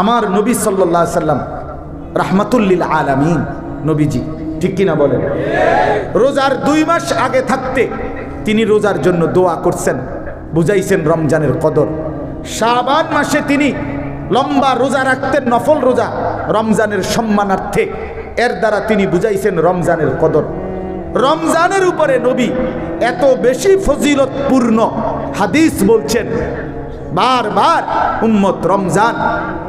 আমার নবী সাল্লাহ সাল্লাম, রাহমাতুল্লিল আলামিন, নবীজি, ঠিক কিনা বলেন? রোজার দুই মাস আগে থাকতে তিনি রোজার জন্য দোয়া করছেন, বুঝাইছেন রমজানের কদর। শাবান মাসে তিনি লম্বা রোজা রাখতেন, নফল রোজা রমজানের সম্মানার্থে। এর দ্বারা তিনি বুঝাইছেন রমজানের কদর। রমজানের উপরে নবী এত বেশি ফজিলতপূর্ণ হাদিস বলছেন বারবার উম্মত রমজান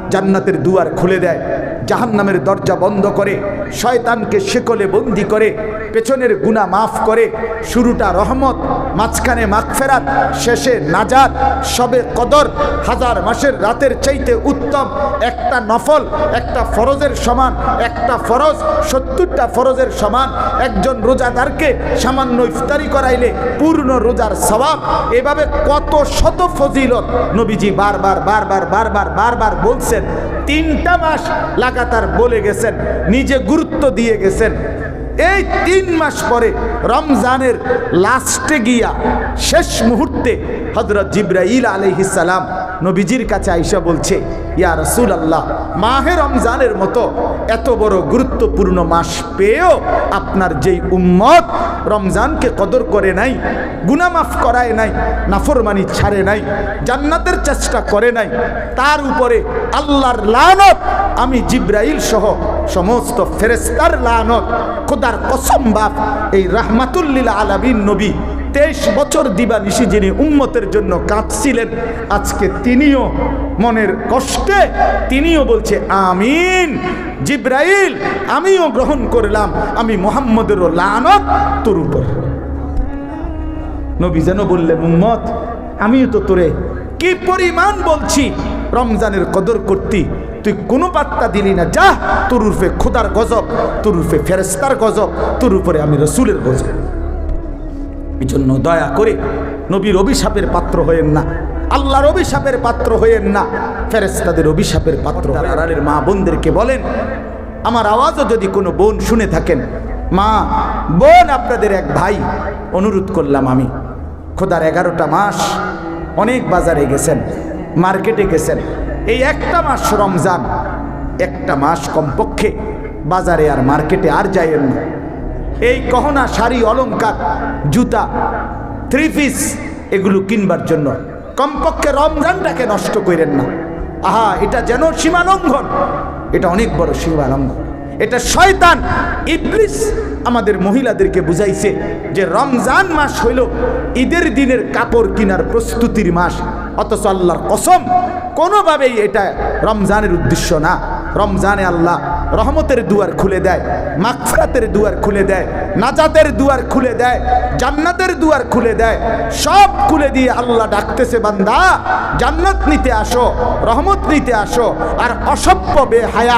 জান্নাতের দুয়ার খুলে দেয়। জাহান্নামের দরজা বন্ধ করে, শয়তানকে শেকলে বন্দি করে, পেছনের গুণা মাফ করে, শুরুটা রহমত, মাঝখানে মাগফেরাত, শেষে নাজাত, সবে কদর, হাজার মাসের রাতের চাইতে উত্তম, একটা নফল, একটা ফরজের সমান, একটা ফরজ, সত্তরটা ফরজের সমান, একজন রোজাদারকে সামান্য ইফতারি করাইলে পূর্ণ রোজার সবাব এভাবে কত শত ফজিলত নবীজি বারবার বারবার বারবার বারবার বলছেন তিনটা মাস লাগাতার বলে গেছেন, নিজে গুরুত্ব দিয়ে গেছেন। এই তিন মাস পরে রমজানের লাস্টে গিয়া শেষ মুহূর্তে হজরত জিব্রাইল আলহিসাল্লাম নবীজির কাছে আইসা বলছে, ইয়া রসুল আল্লাহ মাহে রমজানের মতো এত বড় গুরুত্বপূর্ণ মাস পেয়েও আপনার যেই উম্মত রমজানকে কদর করে নাই গুনামাফ করায় নাই, নাফরমানি ছাড়ে নাই, জান্নাতের চেষ্টা করে নাই, তার উপরে আল্লাহর লানত, আমি জিব্রাইল সহ সমস্ত ফেরেস্তার লানত, খোদার কসম এই রাহমাতুল্লিল আলাবিন নবী তেইশ বছর দিবা নিশি যিনি উম্মতের জন্য কাঁদছিলেন, আজকে তিনিও মনের কষ্টে তিনিও বলছে, আমিন, জিব্রাইল, আমিও গ্রহণ করলাম, আমি মোহাম্মদেরও লানত তোর উপর। নবী যেন বললেন, উম্মত, আমিও তো তোরে কি পরিমাণ বলছি, রমজানের কদর করতি, তুই কোনো পাত্তা দিলি না, যা তোর উর্ফে খোদার গজব, তোর উর্ফে ফেরেস্তার গজব, তোর উপরে আমি রসুলের গজব। এই জন্য দয়া করে নবীর অভিশাপের পাত্র হয়েন না। আল্লাহর অভিশাপের পাত্র হয়েন না। ফেরেস্তাদের অভিশাপের পাত্র আড়ালের মা বোনদেরকে বলেন, আমার আওয়াজও যদি কোনো বোন শুনে থাকেন, মা, বোন আপনাদের এক ভাই, অনুরোধ করলাম আমি। খোদার এগারোটা মাস অনেক বাজারে গেছেন, মার্কেটে গেছেন। এই একটা মাস রমজান, একটা মাস কমপক্ষে বাজারে আর মার্কেটে আর যাইয়েন না। এই গহনা, শাড়ি, অলংকার, জুতা থ্রি পিস এগুলো কিনবার জন্য। কমপক্ষে রমজানটাকে নষ্ট করেন না। আহা, এটা যেন সীমালঙ্ঘন। এটা অনেক বড় সীমালঙ্ঘন। এটা শয়তান, ইবলিস আমাদের মহিলাদেরকে বুঝাইছে যে রমজান মাস হইল ঈদের দিনের কাপড় কেনার প্রস্তুতির মাস। অথচ আল্লাহর কসম, কোনোভাবেই এটা রমজানের উদ্দেশ্য না। রমজানে আল্লাহ রহমতের দুয়ার খুলে দেয় মাকফরাতের দুয়ার খুলে দেয়। নাজাতের দুয়ার খুলে দেয়, জান্নাতের দুয়ার খুলে দেয়, সব খুলে দিয়ে আল্লাহ ডাকতেছে, বান্দা, জান্নাত নিতে আসো, রহমত নিতে আসো, আর অসভ্য, বেহায়া,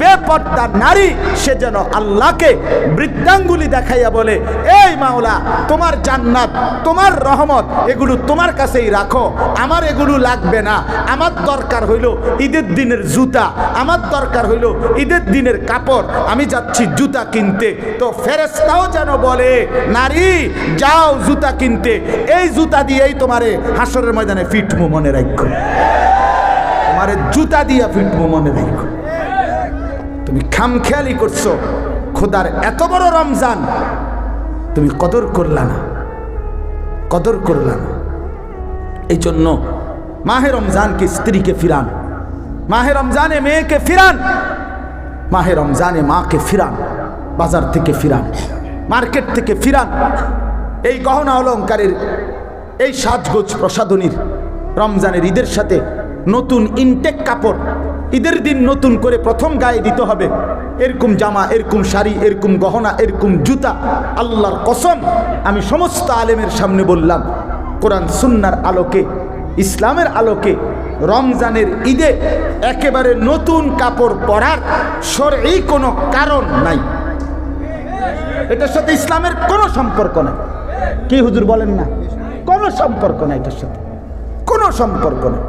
বেপর্দা নারী, সে যেন আল্লাহকে বৃদ্ধাঙ্গুলি দেখাইয়া বলে, এই মাওলা, তোমার জান্নাত, তোমার রহমত, এগুলো তোমার কাছেই রাখো, আমার এগুলো লাগবে না, আমার দরকার হইল ঈদের দিনের জুতা, আমার দরকার হইল ঈদের দিনের কাপড়, আমি যাচ্ছি জুতা কিনতে। তো ফেরেস্তাও যেন বলে, নারী, যাও জুতা কিনতে। এই জুতা দিয়েই তোমারে হাসরের ময়দানে ফিটমু মনে রাখো তোমারে জুতা দিয়া ফিটমু মনে রাখো তুমি খামখেয়ালি করছ, খোদার এত বড় রমজান। তুমি কদর করলা না, কদর করলা না। এই জন্য মাহে রমজানকে স্ত্রীকে ফিরান, মাহে রমজানে মেয়েকে ফিরান, মাহে রমজানে মাকে ফিরান, বাজার থেকে ফিরান। মার্কেট থেকে ফিরান। এই গহনা অলঙ্কারের এই সাজগোজ প্রসাধনীর রমজানের ঈদের সাথে নতুন ইনটেক কাপড়, ঈদের দিন নতুন করে প্রথম গায়ে দিতে হবে। এরকম জামা, এরকম শাড়ি, এরকম গহনা, এরকম জুতা, আল্লাহর কসম আমি সমস্ত আলেমের সামনে বললাম, কোরআন সুন্নার আলোকে, ইসলামের আলোকে রমজানের ঈদে একেবারে নতুন কাপড় পরার সরই কোনো কারণ নাই। এটার সাথে ইসলামের কোনো সম্পর্ক নাই। কি হুজুর বলেন না? কোনো সম্পর্ক নাই এটার সাথে। কোনো সম্পর্ক নেই।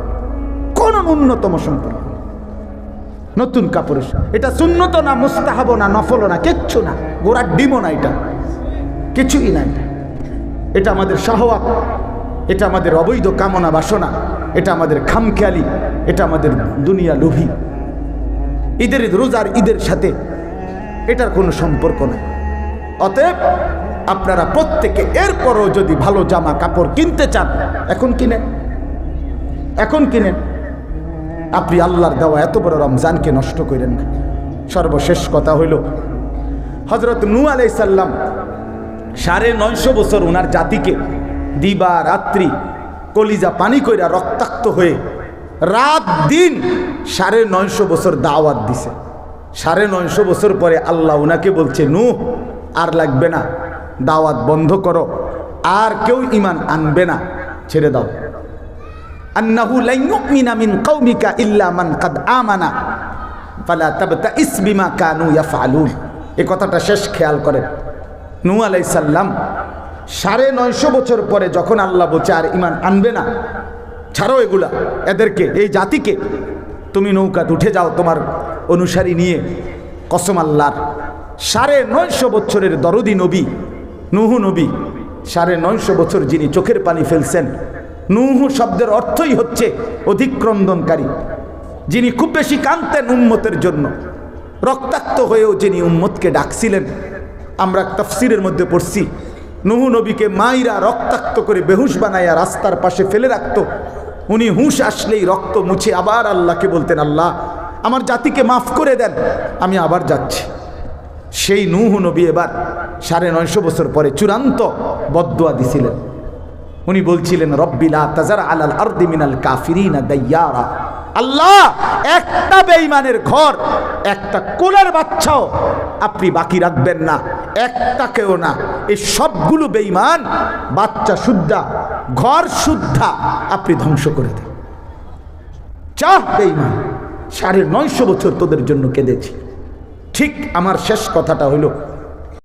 কোনো ন্যূনতম সম্পর্ক নতুন কাপড়ের সাথে। এটা সুন্নত না মুস্তাহাব না নফল না, কিচ্ছু না। গোড়ার ডিমও না এটা। কিছুই না এটা। এটা আমাদের শাহওয়াত এটা আমাদের অবৈধ কামনা বাসনা। এটা আমাদের খামখেয়ালি। এটা আমাদের দুনিয়া লোভী। ঈদের রোজার ঈদের সাথে এটার কোনো সম্পর্ক নেই। অতএব আপনারা প্রত্যেকে এরপরও যদি ভালো জামা কাপড় কিনতে চান, এখন কিনেন। এখন কিনেন। আপনি আল্লাহর দেওয়া এত বড় রমজানকে নষ্ট করেন না। সর্বশেষ কথা হইল হজরত নু আলাইসাল্লাম সাড়ে নয়শো বছর ওনার জাতিকে দিবা রাত্রি কলিজা পানি কইরা রক্তাক্ত হয়ে রাত দিন সাড়ে নয়শো বছর দাওয়াত দিছে। সাড়ে নয়শো বছর পরে আল্লাহ ওনাকে বলছে নু আর লাগবে না। দাওয়াত বন্ধ করো। আর কেউ ইমান আনবে না। ছেড়ে দাও। ইল্লা মান কাদ কথাটা শেষ খেয়াল সাড়ে নয়শো বছর পরে যখন আল্লাহ আর ইমান আনবে না, ছাড়ো এগুলা। এদেরকে, এই জাতিকে। তুমি নৌকাত উঠে যাও তোমার অনুসারী নিয়ে। কসম আল্লাহর। সাড়ে নয়শো বছরের দরদি নবী, নুহু নবী, সাড়ে নয়শো বছর যিনি চোখের পানি ফেলছেন, নুহু শব্দের অর্থই হচ্ছে অধিক্রন্দনকারী, যিনি খুব বেশি কানতেন উম্মতের জন্য। রক্তাক্ত হয়েও যিনি উম্মতকে ডাকছিলেন, আমরা তফসিরের মধ্যে পড়ছি, নুহু নবীকে মাইরা রক্তাক্ত করে বেহুশ বানাইয়া রাস্তার পাশে ফেলে রাখত, উনি হুঁশ আসলেই রক্ত মুছে আবার আল্লাহকে বলতেন, আল্লাহ, আমার জাতিকে মাফ করে দেন, আমি আবার যাচ্ছি। সেই নুহু নবী এবার সাড়ে নয়শো বছর পরে চূড়ান্ত বদুয়া দিছিলেন। উনি বলছিলেন রব্বিলা তাজার আলাল আরদি মিনাল কাফিরিনা দাইয়ারা। আল্লাহ, একটা বেঈমানের ঘর, একটা কোলের বাচ্চাও আপনি বাকি রাখবেন না একটাকেও না। এই সবগুলো বেঈমান, বাচ্চা শুদ্ধা, ঘর শুদ্ধা আপনি ধ্বংস করে দেন। চাহ বেঈমান, সাড়ে নয়শো বছর তোদের জন্য কেঁদেছি। ঠিক আমার শেষ কথাটা হইল